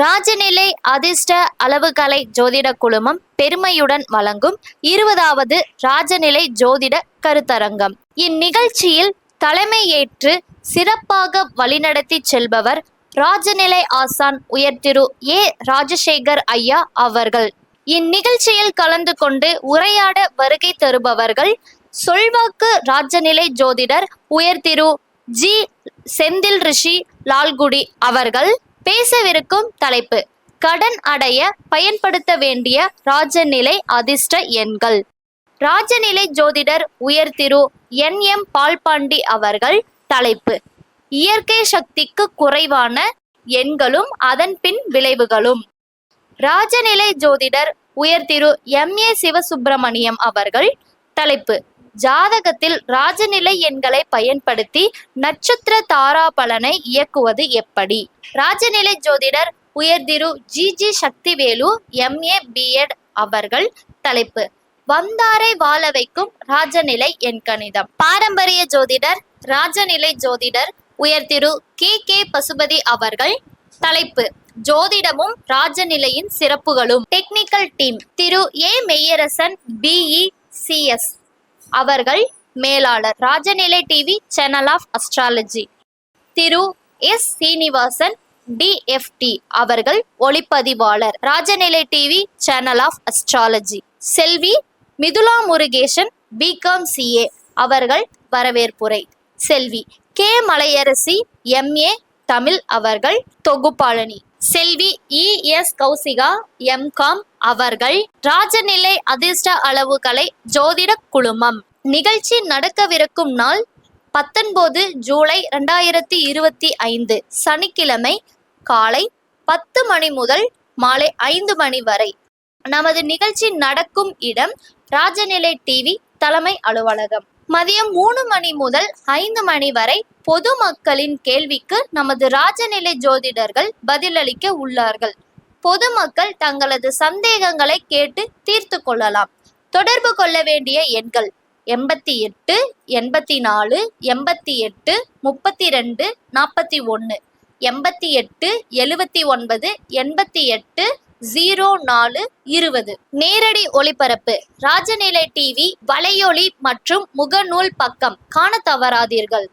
ராஜநிலை அதிர்ஷ்ட அளவுகலை ஜோதிட குழுமம் பெருமையுடன் வழங்கும் இருபதாவது ராஜநிலை ஜோதிட கருத்தரங்கம். இந்நிகழ்ச்சியில் தலைமையேற்று சிறப்பாக வழிநடத்தி செல்பவர் ராஜநிலை ஆசான் உயர்திரு ஏ. ராஜசேகர் ஐயா அவர்கள். இந்நிகழ்ச்சியில் கலந்து கொண்டு உரையாட வருகை தருபவர்கள் சொல்வாக்கு ராஜநிலை ஜோதிடர் உயர்திரு ஜி. செந்தில் ரிஷி லால்குடி அவர்கள். பேசவிருக்கும் தலைப்பு. கடன் அடைய பயன்படுத்த வேண்டிய ராஜநிலை அதிர்ஷ்ட எண்கள். ராஜநிலை ஜோதிடர் உயர்திரு என். எம். பால்பாண்டி அவர்கள் தலைப்பு. இயற்கை சக்திக்கு குறைவான எண்களும் அதன் பின் விளைவுகளும். ராஜநிலை ஜோதிடர் உயர்திரு எம். ஏ. சிவசுப்பிரமணியம் அவர்கள் தலைப்பு. ஜாதகத்தில் ராஜநிலை எண்களை பயன்படுத்தி நட்சத்திர தாரா பலனை இயக்குவது எப்படி? ராஜநிலை ஜோதிடர் உயர்திரு G. G. Sakthivelu M. A. B Ed அவர்கள் தலைப்பு. வந்தாரை வாழ வைக்கும் ராஜநிலை எண்கணிதம் பாரம்பரிய ஜோதிடர் ராஜநிலை ஜோதிடர் உயர்திரு கே. கே. பசுபதி அவர்கள் தலைப்பு. ஜோதிடமும் ராஜநிலையின் சிறப்புகளும். Technical team. Thiru A. Meyyarasan BE CS அவர்கள் மேலாளர். Rajanilai TV channel of astrology Thiru S. Srinivasan DFT அவர்கள் ஒளிப்பதிவாளர். Rajanilai TV channel of astrology Selvi Mithula Murugesan BCom CA அவர்கள் வரவேற்புரை. செல்வி கே. மலையரசி எம்ஏ தமிழ் அவர்கள் தொகுப்பாளனி. Selvi E. S. Kausika MCom அவர்கள் ராஜநிலை அதிர்ஷ்ட அளவுகளை ஜோதிட குழுமம். நிகழ்ச்சி நடக்கவிருக்கும் நாள் பத்தொன்பது ஜூலை ரெண்டாயிரத்தி இருபத்தி ஐந்து சனிக்கிழமை காலை பத்து மணி முதல் மாலை ஐந்து மணி வரை. நமது நிகழ்ச்சி நடக்கும் இடம் ராஜநிலை டிவி தலைமை அலுவலகம். மதியம் மூணு மணி முதல் ஐந்து மணி வரை பொதுமக்களின் கேள்விக்கு நமது ராஜநிலை ஜோதிடர்கள் பதிலளிக்க உள்ளார்கள். பொதுமக்கள் தங்களது சந்தேகங்களை கேட்டு தீர்த்து கொள்ளலாம். தொடர்பு கொள்ள வேண்டிய எண்கள் எண்பத்தி எட்டு எண்பத்தி நாலு எண்பத்தி எட்டு முப்பத்தி ரெண்டு நாற்பத்தி ஒன்று எண்பத்தி எட்டு எழுவத்தி ஒன்பது எண்பத்தி எட்டு ஜீரோ நாலு இருபது. நேரடி ஒளிபரப்பு. ராஜநிலை டிவி வலையொலி மற்றும் முகநூல் பக்கம். காண தவறாதீர்கள்.